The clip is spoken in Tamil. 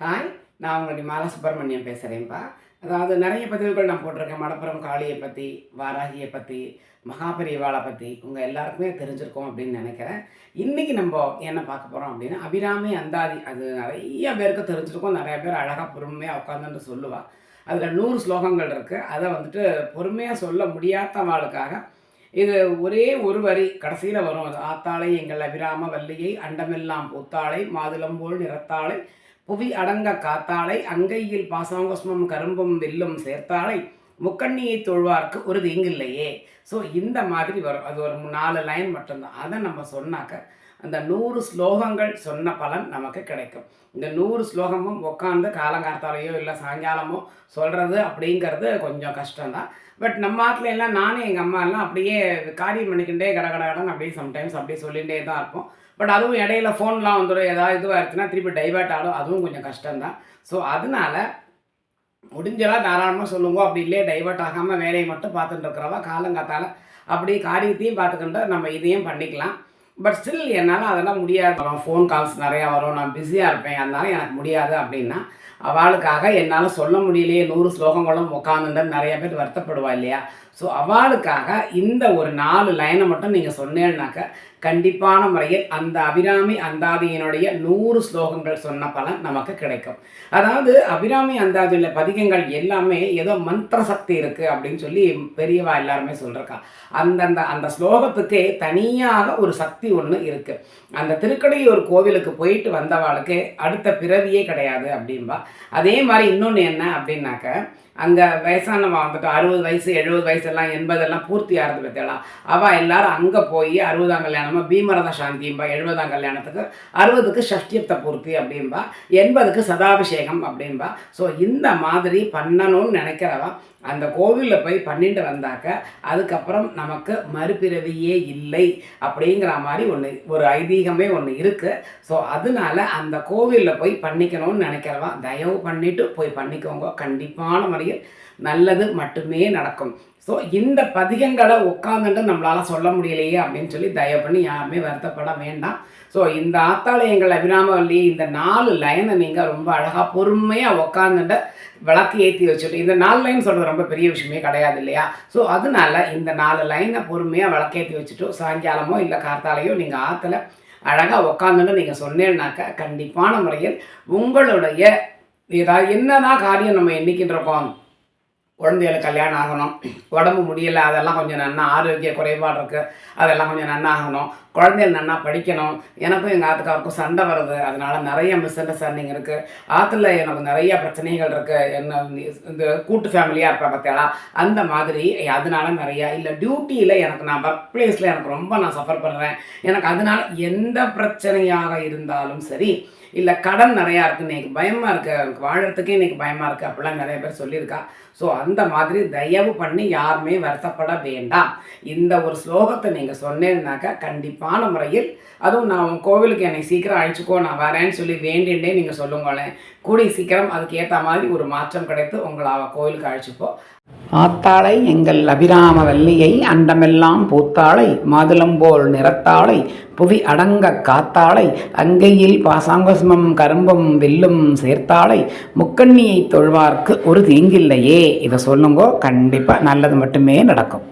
ஹாய் நான் உங்களுடைய மாலா சுப்பிரமணியம் பேசுகிறேன்ப்பா அதாவது நிறைய பதிவுகள் நான் போட்டிருக்கேன். மடப்புறம் காளியை பற்றி வாராகியை பற்றி மகாபரிவாளை பற்றி உங்கள் எல்லாருக்குமே தெரிஞ்சிருக்கோம் அப்படின்னு நினைக்கிறேன். இன்றைக்கி நம்ம என்ன பார்க்க போகிறோம் அப்படின்னா அபிராமி அந்தாதி அது நிறைய பேருக்கு தெரிஞ்சிருக்கோம். நிறைய பேர் அழகாக பொறுமையாக உட்காந்துட்டு சொல்லுவாள் அதில் நூறு ஸ்லோகங்கள் இருக்குது அதை வந்துட்டு பொறுமையாக சொல்ல முடியாதவாளுக்காக இது ஒரே ஒரு வரி கடைசியில் வரும். அது ஆத்தாளை எங்கள் அபிராம வல்லியை அண்டமெல்லாம் பூத்தாளை மாதுளம்போல் நிறத்தாளை புவி அடங்க காத்தாளை அங்கையில் பாசாங்குஸ்மம் கரும்பும் வில்லும் சேர்த்தாளை முக்கண்ணியை தொழுவார்க்கு ஒரு தீங்கில்லையே ஸோ இந்த மாதிரி வரும். அது ஒரு நாலு லைன் மட்டும்தான். அதை நம்ம சொன்னாக்க அந்த நூறு ஸ்லோகங்கள் சொன்ன பலன் நமக்கு கிடைக்கும். இந்த நூறு ஸ்லோகமும் உட்காந்து காலங்கார்த்தாலேயோ இல்லை சாயங்காலமோ சொல்கிறது அப்படிங்கிறது கொஞ்சம் கஷ்டம்தான். பட் நம்ம ஆற்றுல எல்லாம் நானும் எங்கள் அம்மா எல்லாம் அப்படியே காரியம் பண்ணிக்கிட்டே கட கட அப்படியே சம்டைம்ஸ் அப்படியே சொல்லிகிட்டே தான் இருப்போம். பட் அதுவும் இடையில ஃபோன்லாம் வந்துடும் ஏதாவது இதுவாக இருந்துச்சுன்னா திருப்பி டைவர்ட் ஆகும். அதுவும் கொஞ்சம் கஷ்டம்தான். ஸோ அதனால முடிஞ்சளவு தாராளமாக சொல்லுங்க. அப்படி இல்லையே டைவர்ட் ஆகாமல் வேலையை மட்டும் பார்த்துட்டு இருக்கிறவா காலங்காத்தால். அப்படி காரியத்தையும் பார்த்துக்கிட்டு நம்ம இதையும் பண்ணிக்கலாம். பட் ஸ்டில் என்னால் அதெல்லாம் முடியாது. வரும் ஃபோன் கால்ஸ் நிறையா வரும். நான் பிஸியாக இருப்பேன். அதனால எனக்கு முடியாது அப்படின்னா அவளுக்காக என்னால் சொல்ல முடியலையே. நூறு ஸ்லோகங்களும் உட்காந்துட்டு நிறைய பேர் வருத்தப்படுவா இல்லையா? ஸோ அவளுக்காக இந்த ஒரு நாலு லைனை மட்டும் நீங்கள் சொன்னேன்னாக்க கண்டிப்பான முறையில் அந்த அபிராமி அந்தாதியினுடைய நூறு ஸ்லோகங்கள் சொன்ன பலன் நமக்கு கிடைக்கும். அதாவது அபிராமி அந்தாதியில் பதிகங்கள் எல்லாமே ஏதோ மந்திர சக்தி இருக்குது அப்படின்னு சொல்லி பெரியவா எல்லாருமே சொல்லிருக்கா அந்தந்த அந்த ஸ்லோகத்துக்கே தனியாக ஒரு சக்தி ஒன்று இருக்குது அந்த திருக்கடையூர் கோவிலுக்கு போயிட்டு வந்தவாளுக்கு அடுத்த பிறவியே கிடையாது அப்படின்பா அதே மாதிரி இன்னொன்று என்ன அப்படின்னாக்க அங்கே வயசானவன் வந்துட்டு அறுபது வயசு எழுபது வயசு எல்லாம் எண்பதெல்லாம் பூர்த்தி ஆகிறது பற்றியெல்லாம் அவள் எல்லாரும் அங்கே போய் அறுபதாம் கல்யாணமாக பீமரத சாந்திம்பா எழுபதாம் கல்யாணத்துக்கு அறுபதுக்கு ஷஷ்டியப்த பூர்த்தி அப்படின்பா எண்பதுக்கு சதாபிஷேகம் அப்படின்பா ஸோ இந்த மாதிரி பண்ணணும்னு நினைக்கிறவா அந்த கோவிலில் போய் பண்ணிட்டு வந்தாக்க அதுக்கப்புறம் நமக்கு மறுபிறவியே இல்லை அப்படிங்கிற மாதிரி ஒன்று ஒரு ஐதீகமே ஒன்று இருக்குது ஸோ அதனால அந்த கோவிலில் போய் பண்ணிக்கணும்னு நினைக்கிறவா தயவு பண்ணிவிட்டு போய் பண்ணிக்கோங்க. கண்டிப்பான முறையில் நல்லது மட்டுமே நடக்கும். ஸோ இந்த பதிகங்களை உட்காந்துட்டு நம்மளால் சொல்ல முடியலையே அப்படின்னு சொல்லி தயவு பண்ணி யாருமே வருத்தப்பட வேண்டாம். ஸோ இந்த ஆத்தாலயங்கள் அபிராமவல்லி இந்த நாலு லைனை நீங்கள் ரொம்ப அழகாக பொறுமையாக உட்காந்துட்டு விளக்கு ஏற்றி வச்சுட்டு இந்த நாலு லைன் சொல்கிறது ரொம்ப பெரிய விஷயமே கிடையாது இல்லையா? ஸோ அதனால இந்த நாலு லைனை பொறுமையாக விளக்கேற்றி வச்சுட்டு சாயங்காலமோ இல்லை கார்த்தாலையோ நீங்கள் ஆற்றுல அழகாக உக்காந்துட்டு நீங்கள் சொன்னேன்னாக்கா கண்டிப்பான முறையில் உங்களுடைய ஏதாவது என்னதான் காரியம் நம்ம எண்ணிக்கிட்டு இருக்கோம்? குழந்தைகளுக்கு கல்யாணம் ஆகணும். உடம்பு முடியலை அதெல்லாம் கொஞ்சம் நன்னா ஆரோக்கிய குறைபாடு இருக்குது அதெல்லாம் கொஞ்சம் நன்னா ஆகணும். குழந்தைகள் நன்னா படிக்கணும். எனக்கும் எங்கள் ஆத்துக்காருக்கும் சண்டை வருது. அதனால் நிறைய மிஸ் அண்டர்ஸ்டாண்டிங் இருக்குது ஆற்றுல எனக்கு நிறைய பிரச்சனைகள் இருக்குது என்ன இந்த கூட்டு ஃபேமிலியாக இருப்பேன் பார்த்தியாளா அந்த மாதிரி அதனால நிறையா இல்லை டியூட்டியில் எனக்கு நான் ஒர்க் பிளேஸில் எனக்கு ரொம்ப நான் சஃபர் பண்ணுறேன் எனக்கு அதனால் எந்த பிரச்சனையாக இருந்தாலும் சரி இல்லை கடன் நிறையா இருக்குது இன்றைக்கி பயமாக இருக்குது எனக்கு வாழறதுக்கே இன்றைக்கி பயமாக இருக்குது அப்படிலாம் நிறைய பேர் சொல்லியிருக்கா. ஸோ அந்த அந்த மாதிரி தயவு பண்ணி யாருமே வருத்தப்பட வேண்டாம். இந்த ஒரு ஸ்லோகத்தை நீங்கள் சொன்னேன்னாக்கா கண்டிப்பான முறையில் அதுவும் நான் உன் கோவிலுக்கு என்னை சீக்கிரம் அழைச்சிக்கோ நான் வரேன்னு சொல்லி வேண்டின்றே நீங்கள் சொல்லுங்களேன். கூடிய சீக்கிரம் அதுக்கு ஏற்ற மாதிரி ஒரு மாற்றம் கிடைத்து உங்களை கோவிலுக்கு அழைச்சிப்போம் ஆத்தாளை எங்கள் அபிராம வல்லியை அண்டமெல்லாம் பூத்தாளை மாதுளம்போல் நிறத்தாளை புவி அடங்க காத்தாளை அங்கையில் பாசாங்குஸ்மம் கரும்பும் வில்லும் சேர்த்தாளை முக்கண்ணியை தொழ்வார்க்கு ஒரு தீங்கில்லையே. இதை சொல்லுங்கோ கண்டிப்பாக நல்லது மட்டுமே நடக்கும்.